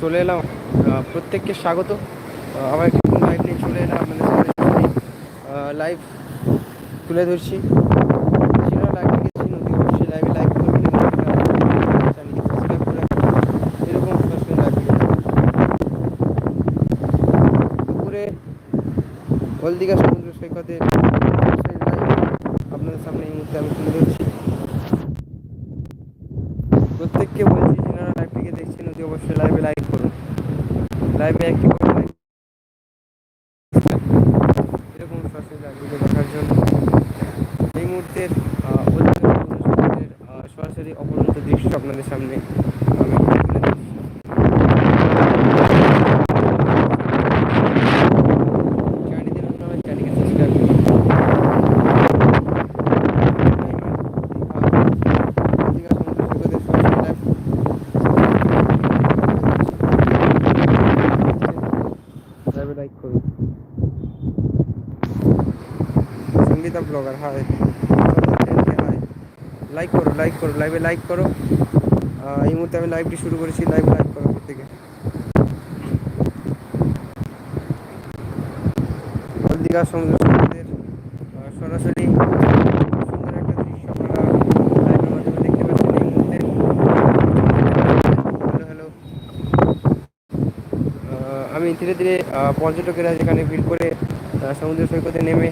চলে এলাম। প্রত্যেককে স্বাগত। আবার একটি লাইভ নিয়ে চলে এলাম। আপনাদের সামনে লাইভ তুলে ধরছি। লাইভ অবশ্যই লাইভে লাইভ দুপুরে হলদিঘা সমুদ্র সৈকতে সরাসরি live আপনাদের সামনে এই মুহূর্তে আমি তুলে ধরছি প্রত্যেককে বলছি যারা লাইভটিকে দেখছেন অতি অবশ্যই লাইভে লাইক করুন লাইভে একটি করে লাইক এরকম সরাসরি লাইভগুলো দেখার জন্য। এই মুহূর্তের সরাসরি অপরন্ত দৃশ্য আপনাদের সামনে আমি তুলে ধরছি। চ্যানেলটি নতুন হলে চ্যানেলকে সাবস্ক্রাইব করুন। দীঘা সমুদ্র সৈকতের সরাসরি live লাইভে লাইক করুন Sangita blogger hi hi like করো লাইক করো লাইভে লাইক করো। এই মুহূর্তে আমি লাইভটি শুরু করেছি লাইভে লাইক করো প্রত্যেকে হলদিঘা সমুদ্র সৈকতের সরাসরি সুন্দর একটা দৃশ্য আমি ধীরে ধীরে পর্যটকেরা যেখানে ভিড় করে সমুদ্র সৈকতে নেমে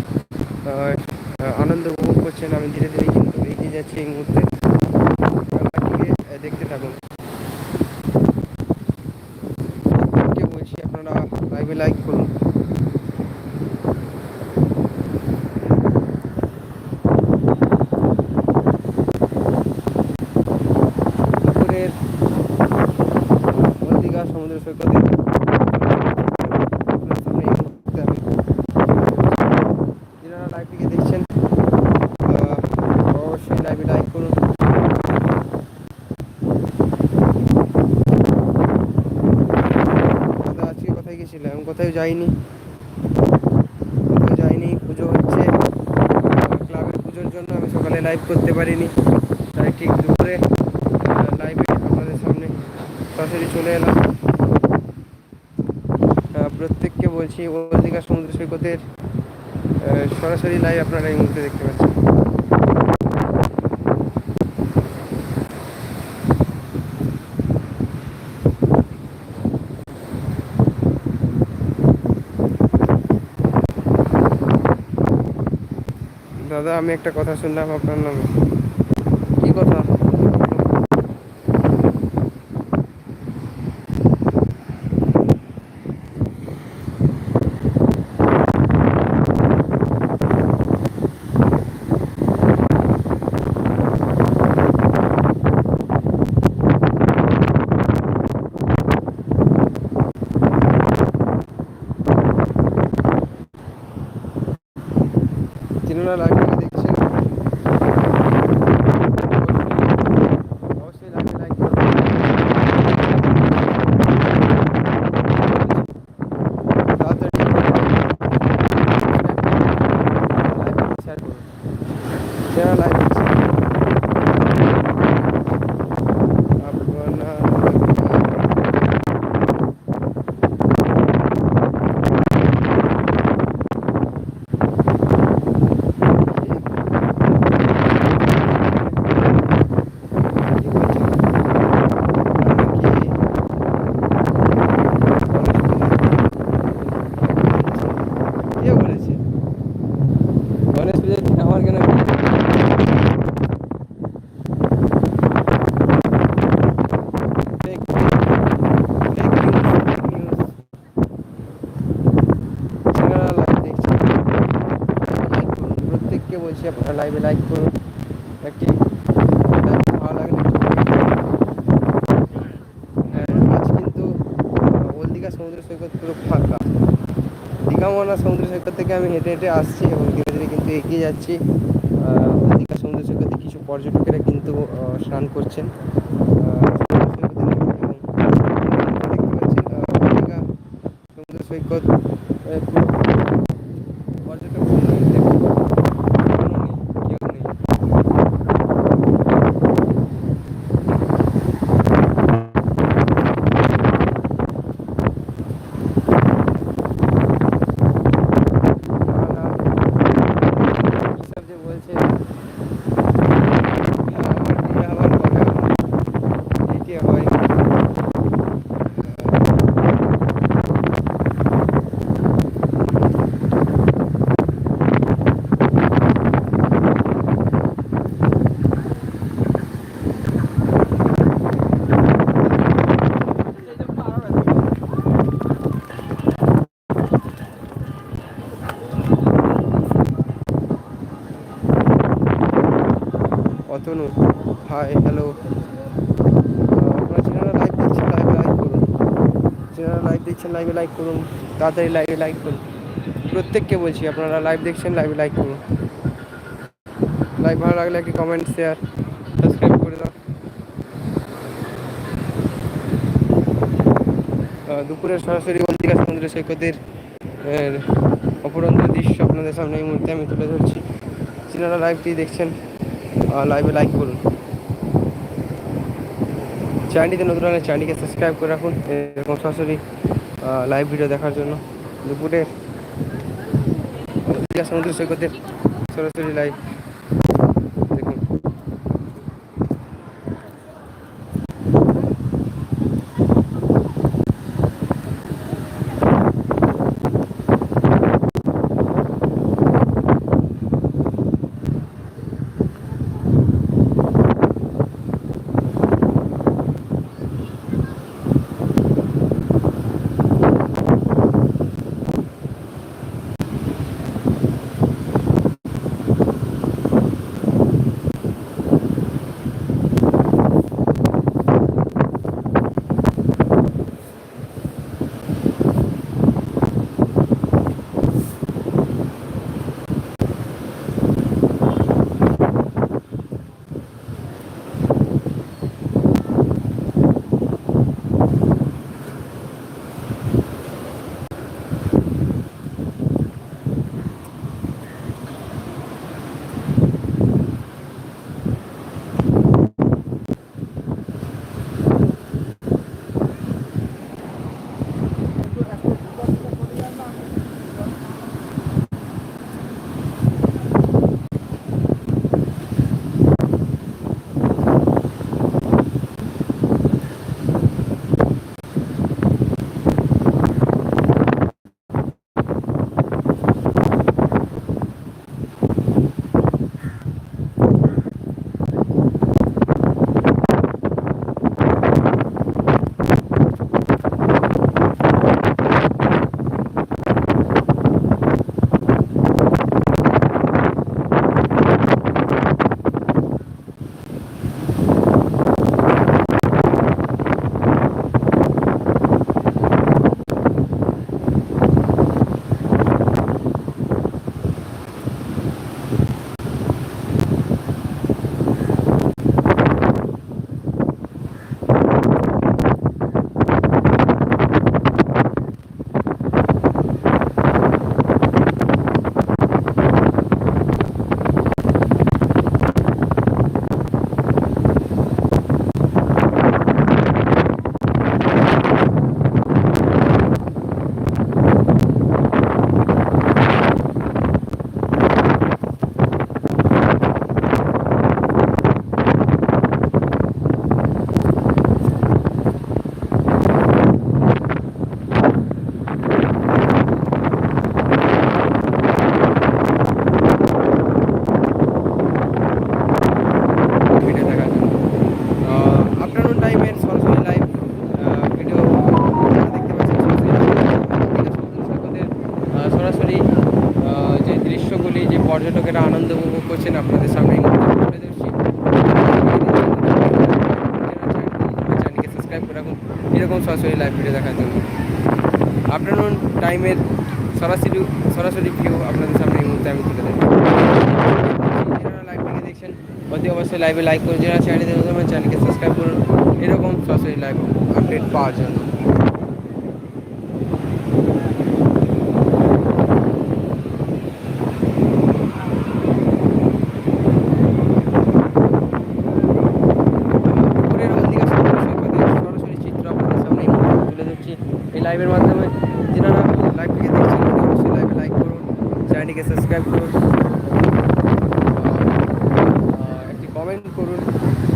করছেন আমি ধীরে ধীরে কিন্তু এগিয়ে যাচ্ছি এই মুহূর্তে লাইভটিকে, আহ, দেখতে থাকুন প্রত্যেককে বলছি আপনারা লাইভে লাইক করুন দুপুরের হলদিঘা সমুদ্র সৈকতে আপনার সামনে এই মুহূর্তে আমি যারা লাইভটিকে দেখছেন আহ, অবশ্যই লাইভে লাইক করুন দাদা আজকে কোথায় যাইনি। কোথাও যাইনি, পুজো হচ্ছে। ক্লাবের পুজোর জন্য আমি সকালে লাইভ করতে পারিনি। তাই ঠিক দুপুরে লাইভে আপনাদের সামনে সরাসরি চলে এলাম। প্রত্যেককে বলছি ওলদিঘা সমুদ্র সৈকতের সরাসরি লাইভ আপনারা এই মুহূর্তে দেখতে পাচ্ছেন। দাদা আমি একটা কথা শুনলাম আপনার নামে। কি কথা যিনারা লাইভটি দেখছেন অবশ্যই লাইভে লাইক করুন তাড়াতাড়ি লাইভে শেয়ার করুন যারা লাইভ দেখছেন আপনার কে বলেছে গণেশ পুজোর দিন আমার কেন বিয়ে? Fake, fake news, fake news। যারা live দেখছেন, like করুন। প্রত্যেককে বলছি আপনারা লাইভে লাইক করুন একটি ভালো লাগলে আজ কিন্তু ওল্ড দীঘা সমুদ্র সৈকত পুরো ফাঁকা। দীঘা মোহনা সমুদ্র সৈকত থেকে আমি হেঁটে হেঁটে আসছি এবং ধীরে ধীরে কিন্তু এগিয়ে যাচ্ছি। দীঘা সমুদ্র সৈকতে কিছু পর্যটকেরা কিন্তু স্নান করছেন। সৈকতে নেমে এবং দেখতে পাচ্ছেন আহ, দীঘা সমুদ্র সৈকত আহ, পুরো পর্যটক শূন্য দেখুন। কোনো নেই, কেউ নেই। সোনু হাই হ্যালো আপনারা যারা লাইভ দেখছেন লাইভে লাইক করুন। যারা লাইভ দেখছেন লাইভে লাইক করুন, তাড়াতাড়ি লাইভে লাইক করুন। প্রত্যেককে বলছি, আপনারা লাইভ দেখছেন লাইভে লাইক করুন। লাইভ ভালো লাগলে একটি কমেন্ট শেয়ার সাবস্ক্রাইব করে দাও। দুপুরের সরাসরি বন্দিকা সমুদ্র সৈকতের অপরন্ত দৃশ্য আপনাদের সামনে এই মুহূর্তে আমি তুলে ধরছি। যারা লাইভটি দেখছেন লাইভে লাইক করুন। চ্যানেলটিতে নতুন হলে চ্যানেলটিকে সাবস্ক্রাইব করে রাখুন, এরকম সরাসরি লাইভ ভিডিও দেখার জন্য। দুপুরে সমুদ্র সৈকতের সরাসরি লাইভ এরকম সরাসরি লাইভ ভিডিও দেখার জন্য। আফটারনুন টাইমের সরাসরি সরাসরি ভিউ আপনাদের সামনে এই মুহূর্তে আমি তুলে দেবো দেখছেন, অতি অবশ্যই লাইভে লাইক করুন। যারা চ্যানেলে চ্যানেলকে সাবস্ক্রাইব করুন। এরকম সরাসরি লাইভ আপডেট পাওয়ার জন্য দুপুরের অন্তিকা সমুদ্র সৈকতের সরাসরি চিত্র আপনাদের সামনে এই মুহূর্তে তুলে ধরছি এই লাইভের মাধ্যমে যারা লাইভ থেকে দেখছেন অতি অবশ্যই লাইভে লাইক করুন চ্যানেলটিকে সাবস্ক্রাইব করুন আহ, একটি কমেন্ট করুন।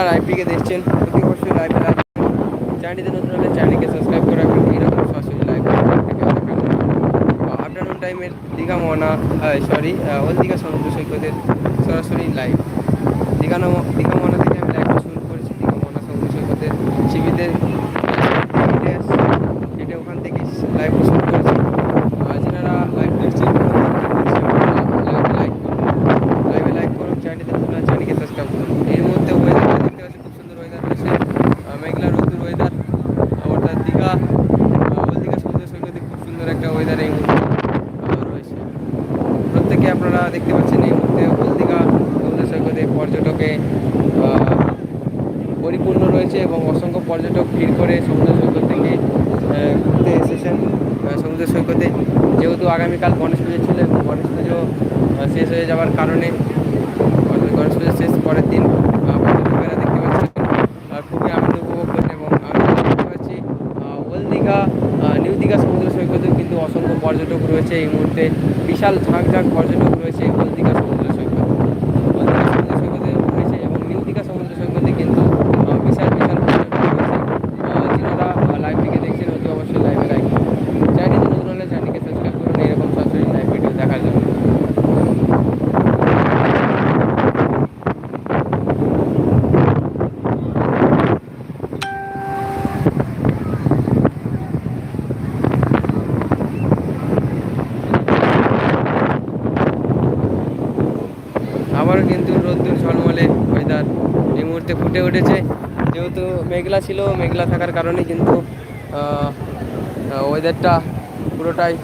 যারা লাইভটিকে দেখছেন, অতি অবশ্যই লাইভে লাইভ চ্যানেলটিতে নতুন হলে চ্যানেলকে সাবস্ক্রাইব করে রাখবেন রকম সরাসরি লাইভ আফটারনুন টাইমের দীঘা মোহনা সরি ওল দীঘা সমুদ্র সৈকতের সরাসরি লাইভ দীঘা দীঘা মোহনা থেকে আমি লাইভ শুরু করেছি, দীঘা মোহনা সমুদ্র সৈকতের শিবিরদের আহ, ওল সমুদ্র সৈকতে খুব সুন্দর একটা ওয়েদার এই মুহূর্তে রয়েছে। প্রত্যেকে আপনারা দেখতে পাচ্ছেন এই মুহূর্তে ওল দীঘা সমুদ্র সৈকতে পর্যটকে পরিপূর্ণ রয়েছে এবং অসংখ্য পর্যটক ভিড় করে সমুদ্র সৈকত থেকে ঘুরতে এসেছেন। সমুদ্র সৈকতে যেহেতু আগামীকাল গণেশ পুজো ছিল এবং গণেশ পুজো শেষ হয়ে যাওয়ার কারণে গণেশ পুজো শেষ পরের দিন আহ, পর্যটকেরা দেখতে পাচ্ছেন আহ, খুবই আনন্দ উপভোগ করছেন এবং আমি দেখতে পাচ্ছি ah, old Digha ah, new Digha সমুদ্র সৈকতেও কিন্তু অসংখ্য পর্যটক রয়েছে এই মুহূর্তে বিশাল ঝাঁক ঝাঁক পর্যটক রয়েছে এই ওল্ড দীঘা সমুদ্র সৈকত ওল্ড দীঘা সমুদ্র সৈকতে রয়েছে এবং নিউ দীঘা সমুদ্র সৈকতে কিন্তু আহ, বিশাল বিশাল পর্যটক রয়েছে আহ, যারা লাইভটিকে দেখছেন অতি অবশ্যই লাইভে লাইক চ্যানেলটি নতুন হলে চ্যানেলকে সাবস্ক্রাইব করুন এরকম সরাসরি লাইভ ভিডিও দেখার জন্য আবারও কিন্তু রোদ্দুর ঝলমলে ওয়েদার। এই মুহূর্তে ফুটে উঠেছে। যেহেতু মেঘলা ছিল, মেঘলা থাকার কারণে কিন্তু ওয়েদারটা পুরোটাই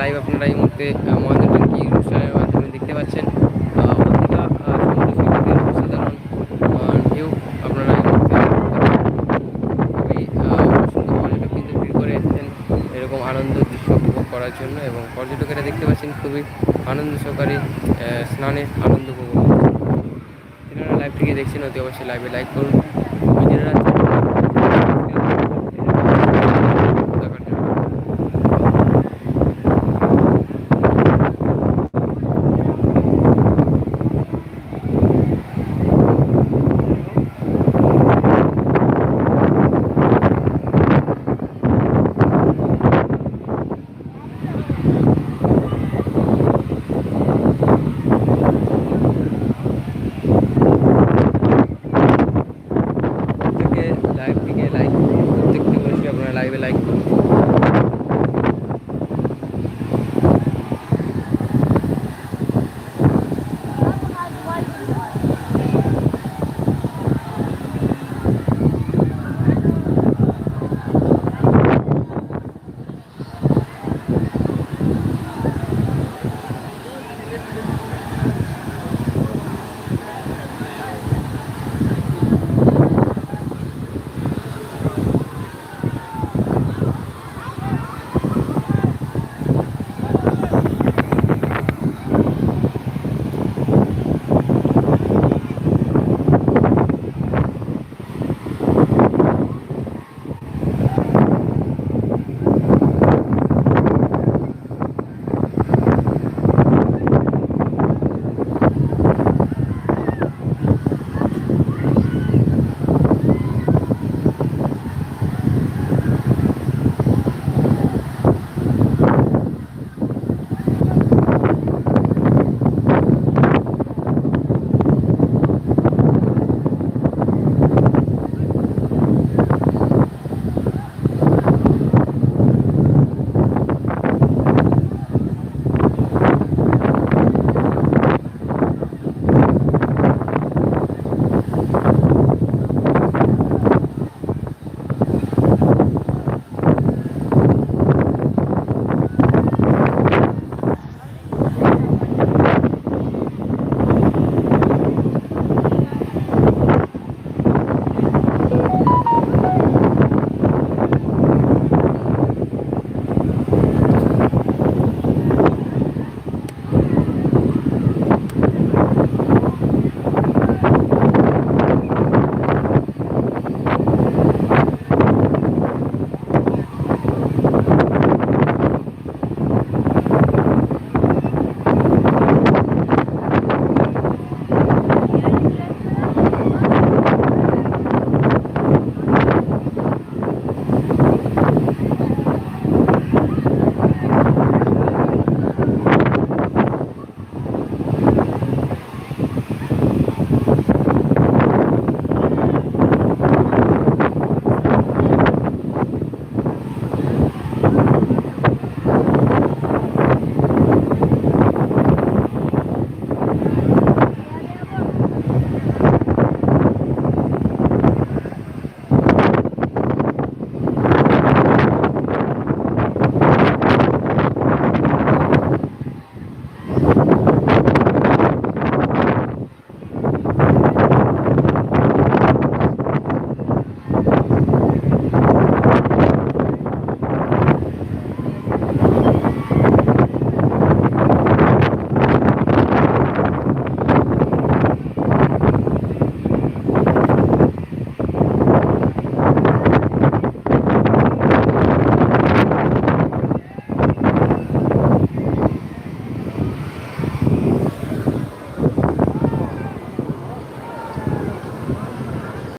লাইভ আপনারা এই মুহূর্তে মহেন্দ্র ট্যাঙ্কি অনুষ্ঠানের মাধ্যমে দেখতে পাচ্ছেন? অসাধারণ ভিউ আপনারা খুবই সুন্দর পর্যটক ভিড় করে এসেছেন এরকম আনন্দ দৃশ্য উপভোগ করার জন্য এবং পর্যটকেরা দেখতে পাচ্ছেন খুবই আনন্দ সহকারে স্নানের আনন্দ উপভোগ। যারা লাইভটিকে দেখছেন, অতি অবশ্যই লাইভে লাইক করুন। যারা